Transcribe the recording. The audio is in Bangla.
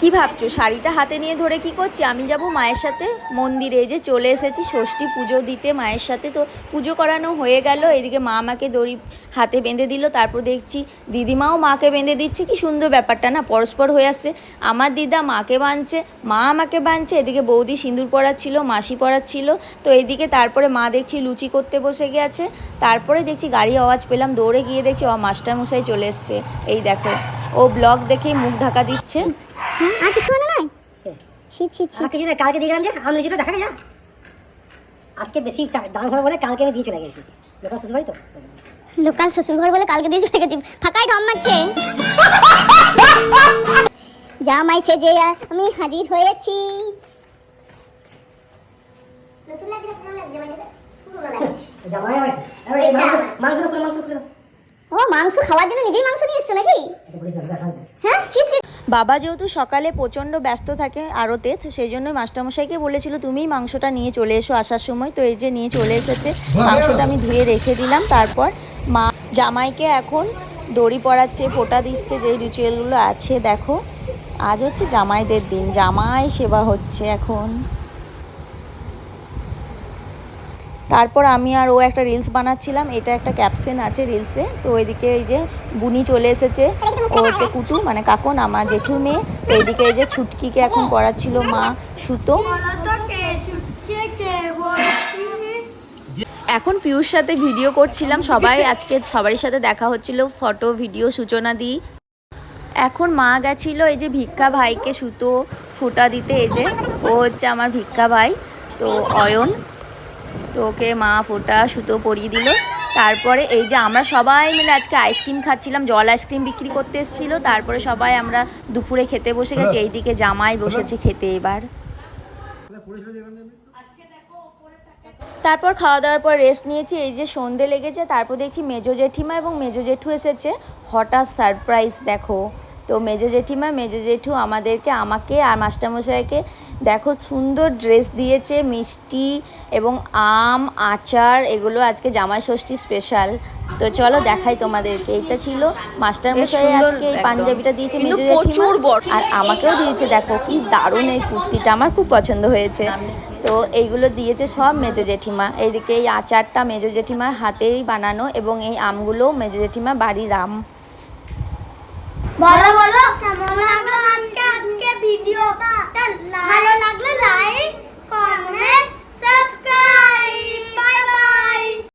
কি ভাবছ? শাড়িটা হাতে নিয়ে ধরে কি করছি? আমি যাব মায়ের সাথে? মন্দিরে যে চলে এসেছি, ষষ্ঠী পুজো দিতে মায়ের সাথে। তো পুজো করানো হয়ে গেল, এদিকে মা আমাকে দড়ি হাতে বেঁধে দিল, তারপর দেখছি দিদিমাও মাকে বেঁধে দিচ্ছে। কি সুন্দর ব্যাপারটা না, পরস্পর হয়ে আসছে। আমার দিদা মাকে বাঁধছে, মা আমাকে বাঁধছে, এদিকে বৌদি সিঁদুর পরাচ্ছিল, মাসি পরাচ্ছিল। তো এদিকে তারপরে মা দেখছি লুচি করতে বসে গেছে, তারপরে দেখছি গাড়ি আওয়াজ পেলাম, দৌড়ে গিয়ে দেখছি, ও মাস্টারমশাই চলে এসছে। এই দেখো, ও ব্লগ দেখেই মুখ ঢাকা দিচ্ছে। হ্যাঁ আর কিছু মনে নাই? ছি ছি ছি আর কিছু না কালকে দেখলাম যে আম লিচুটা দেখা যা আজকে বেশি দাম হবে বলে কালকে আমি দিয়ে চলে গেছি। লোকাল শ্বশুর বাড়ি তো? লোকাল শ্বশুর ঘর বলে কালকে দিয়ে চলে গেছি। ফাঁকাই ঢম মারছে। জামাই সেজে আমি হাজির হয়েছি। ও মাংস খাওয়ার জন্য নিজেই মাংস নিয়ে এসছো নাকি? হ্যাঁ ছি ছি বাবা যেহেতু সকালে প্রচণ্ড ব্যস্ত থাকে আড়তে তো সেই জন্য মাস্টারমশাইকে বলেছিল, তুমিই মাংসটা নিয়ে চলে এসো আসার সময়। তো এই যে নিয়ে চলে এসেছে, মাংসটা আমি ধুয়ে রেখে দিলাম। তারপর মা জামাইকে এখন দড়ি পড়াচ্ছে ফোটা দিচ্ছে, যেই রিচুয়ালগুলো আছে, দেখো। আজ হচ্ছে জামাইদের দিন, জামাই সেবা হচ্ছে এখন। তারপর আমি আর ও একটা রিলস বানাচ্ছিলাম, এটা একটা ক্যাপশন আছে রিলসে তো ওইদিকে এই যে বুনি চলে এসেছে, ও হচ্ছে কুটু মানে কাকন আমার জেঠুর মেয়ে, তো এদিকে এই যে ছুটকিকে এখন পড়াচ্ছিল মা সুতো। এখন পিউর সাথে ভিডিও করছিলাম, সবাই আজকে সবারই সাথে দেখা হচ্ছিল ফটো ভিডিও সূচনা দিই এখন মা গেছিল এই যে ভিক্ষা ভাইকে সুতো ফুটা দিতে, এই যে, ও হচ্ছে আমার ভিক্ষা ভাই, তো অয়ন। তো ওকে মা ফোটা সুতো পরিয়ে দিল। তারপরে এই যে আমরা সবাই মিলে আজকে আইসক্রিম খাচ্ছিলাম জল আইসক্রিম বিক্রি করতে এসেছিল। তারপরে সবাই আমরা দুপুরে খেতে বসে গেছি এইদিকে জামাই বসেছে খেতে এবার। তারপর খাওয়া দাওয়ার পর রেস্ট নিয়েছি এই যে সন্ধে লেগেছে তারপর দেখছি মেজো জেঠিমা এবং মেজো জেঠু এসেছে। হঠাৎ সারপ্রাইজ দেখো। তো মেজো জেঠিমা মেজো জেঠু আমাদেরকে আমাকে আর মাস্টারমশাইকে দেখো সুন্দর ড্রেস দিয়েছে মিষ্টি এবং আম আচার এগুলো আজকে জামাই ষষ্ঠী স্পেশাল তো চলো দেখাই তোমাদেরকে এটা ছিল মাস্টারমশাই আজকে এই পাঞ্জাবিটা দিয়েছে মেজো জেঠিমা। আর আমাকেও দিয়েছে দেখো কি দারুণ এই কুর্তিটা আমার খুব পছন্দ হয়েছে। তো এইগুলো দিয়েছে সব মেজো জেঠিমা। এইদিকে এই আচারটা মেজো জেঠিমার হাতেই বানানো এবং এই আমগুলো মেজো জেঠিমা বাড়ির আম। বলো বলো। কেমন লাগল আজকে আজকে ভিডিওটা? ভালো লাগলে লাইক